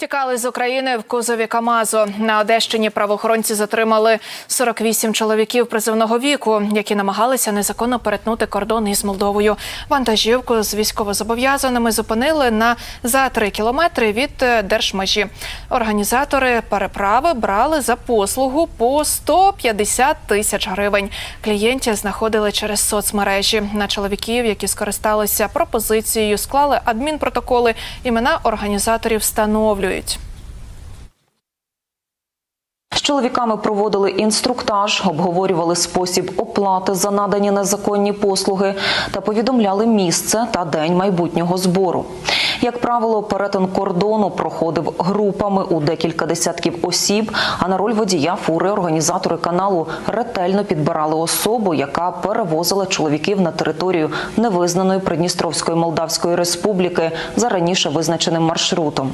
Тікали з України в кузові Камазу. На Одещині правоохоронці затримали 48 чоловіків призовного віку, які намагалися незаконно перетнути кордон із Молдовою. Вантажівку з військовозобов'язаними зупинили на за 3 кілометри від е, держмежі. Організатори переправи брали за послугу по 150 тисяч гривень. Клієнтів знаходили через соцмережі. На чоловіків, які скористалися пропозицією, склали адмінпротоколи. Імена організаторів встановлюють. З чоловіками проводили інструктаж, обговорювали спосіб оплати за надані незаконні послуги та повідомляли місце та день майбутнього збору. Як правило, перетин кордону проходив групами у декілька десятків осіб. А на роль водія фури організатори каналу ретельно підбирали особу, яка перевозила чоловіків на територію невизнаної Придністровської Молдавської Республіки за раніше визначеним маршрутом.